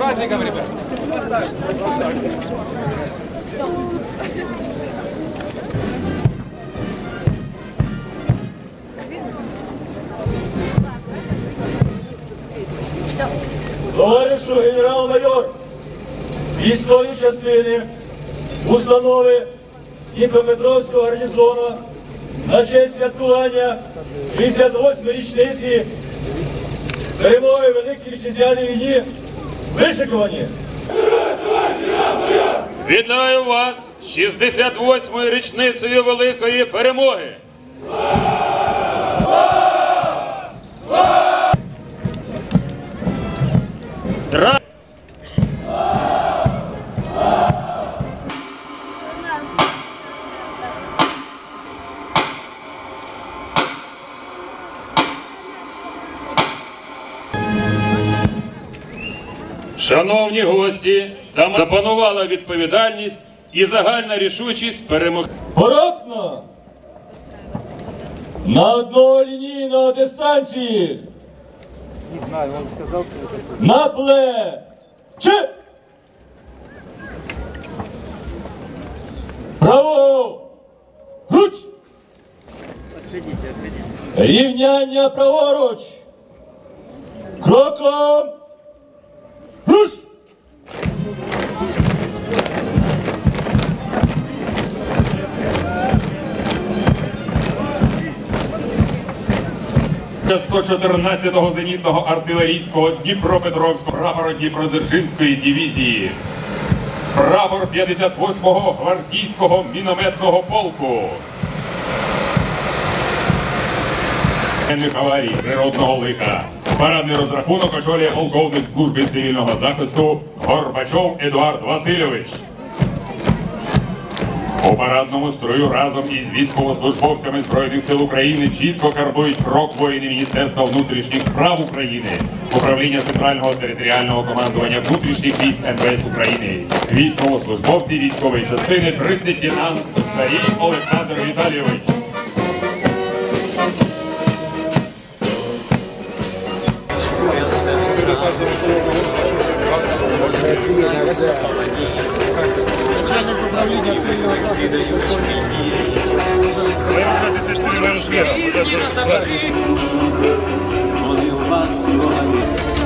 праздником, ребят! Товаришу генерал-майор військової частини установи Дніпропетровського гарнізону на честь святкування 68 річниці перемоги Великій Вітчизняній війні вишикувані. Вітаю вас з 68-ю річницею великої перемоги. Здра... Шановні гості, там запанувала відповідальність і загальна рішучість перемогти. Поротно! На однолінійно дистанції! Не знаю, сказал, что это На плечі! Право! Руч! Рівняння праворуч! Кроком! 114-го зенітного артилерійського Дніпропетровського прапора Дніпродзержинської дивізії. Прапор 58-го гвардійського мінометного полку. Аварій природного лиха. Парадний розрахунок очолює полковник служби цивільного захисту Горбачов Едуард Васильович. У парадному строю разом із військовослужбовцями Збройних сил України чітко карбують крок воїни Міністерства внутрішніх справ України, управління Центрального територіального командування внутрішніх військ МВС України, військовослужбовці військової частини 30 лейтенант Старій Олександр Віталійович. Начальник управління цивільного захисту. Выходит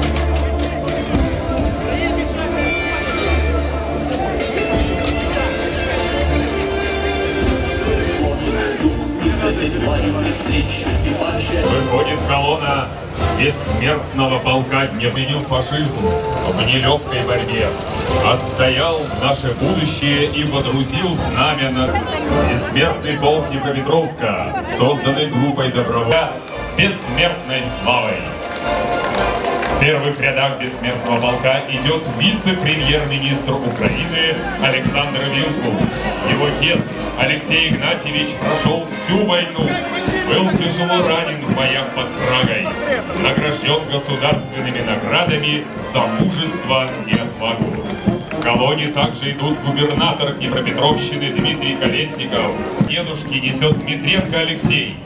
бессмертного полка не победил фашизм в нелегкой борьбе. Отстоял наше будущее и водрузил знамя над бессмертный полк Днепропетровска, созданный группой добровольцев бессмертной славой. В первых рядах бессмертного полка идет вице-премьер-министр Украины Александр Вилкул. Его дед Алексей Игнатьевич прошел всю войну, был тяжело ранен в боях под Прагой, награжден государственными наградами за мужество и отвагу. В колонне также идут губернатор Днепропетровщины Дмитрий Колесников, дедушки несет Дмитренко Алексей,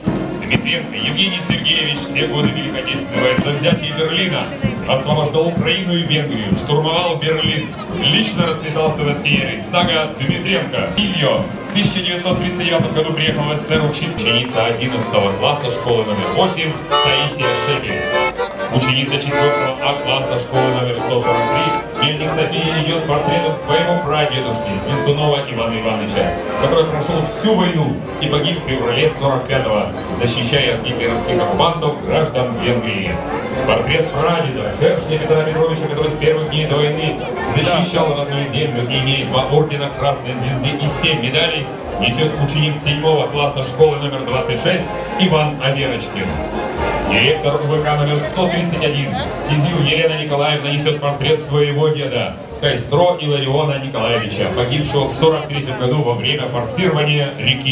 Дмитренко Евгений Сергеевич все годы Великой Отечественной войны за взятие Берлина освобождал Украину и Венгрию, штурмовал Берлин, лично расписался на стене Рейхстага Дмитренко. Ильё в 1939 году приехал в СССР учиться. Ученица 11 класса школы номер 8 Таисия Шепель. Ученица 4 А класса школы номер 143 Мельник София с портретом своего прадедушки Свистунова Ивана Ивановича, который прошел всю войну и погиб в феврале 45-го, защищая от гитлеровских оккупантов граждан Венгрии. Портрет прадеда Шершня Петра Петровича, который с первых дней до войны защищал родную землю имеет два ордена Красной Звезды и семь медалей, несет ученик 7 класса школы номер 26 Иван Аверочкин. Директор УВК номер 131 Кизил Елена Николаевна несет портрет своего деда Кайстро Илариона Николаевича, погибшего в 43 году во время форсирования реки